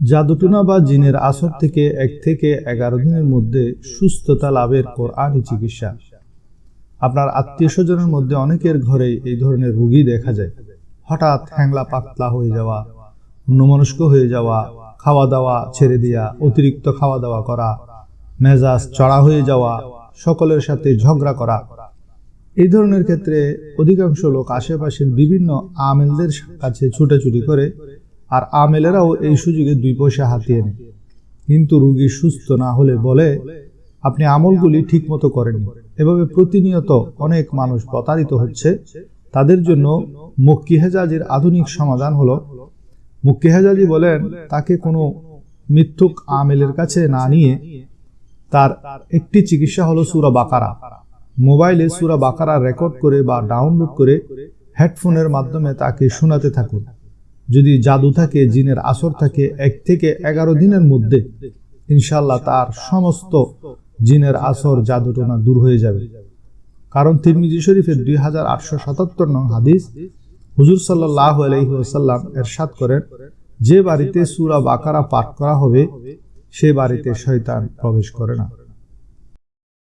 জাদুটুনা বা জিনের আসর থেকে এক থেকে এগারো দিনের মধ্যে সুস্থতা লাভের কোরআনই চিকিৎসা। আপনার আত্মীয় স্বজনের মধ্যে অনেকের ঘরে এই ধরনের রুগী দেখা যায়। হঠাৎ হ্যাংলা পাতলা হয়ে যাওয়া, অন্যমনস্ক হয়ে যাওয়া, খাওয়া দাওয়া ছেড়ে দেওয়া অতিরিক্ত খাওয়া দাওয়া করা, মেজাজ চড়া হয়ে যাওয়া, সকলের সাথে ঝগড়া করা। এই ধরনের ক্ষেত্রে অধিকাংশ লোক আশেপাশের বিভিন্ন আমেলদের কাছে ছুটাছুটি করে আর আমেলেরাও এই সুযোগে দুই পয়সা হাতিয়ে নেয়। কিন্তু রুগী সুস্থ না হলে বলে, আপনি আমলগুলি ঠিকমতো করেননি। এভাবে প্রতিনিয়ত অনেক মানুষ প্রতারিত হচ্ছে। তাদের জন্য মক্কি হেজাজির আধুনিক সমাধান হলো, মক্কি হেজাজি বলেন, তাকে কোনো মিথ্যুক আমেলের কাছে না নিয়ে তার একটি চিকিৎসা হলো সুরা বাকারা। মোবাইলে সুরা বাকারা রেকর্ড করে বা ডাউনলোড করে হেডফোনের মাধ্যমে তাকে শোনাতে থাকুন। যদি জাদু থাকে, জিনের আসর থাকে, এক থেকে এগারো দিনের মধ্যে ইনশাল্লাহ তার সমস্ত জিনের আসর জাদুটনা দূর হয়ে যাবে। কারণ তিরমিজি শরীফের দুই হাজার আটশো সাতাত্তর নং হাদিস হুজুর সাল্লাহ আলহিহাসাল্লাম এরশাদ করেন, যে বাড়িতে সুরা বাকারা পাঠ করা হবে, সে বাড়িতে শয়তান প্রবেশ করে না।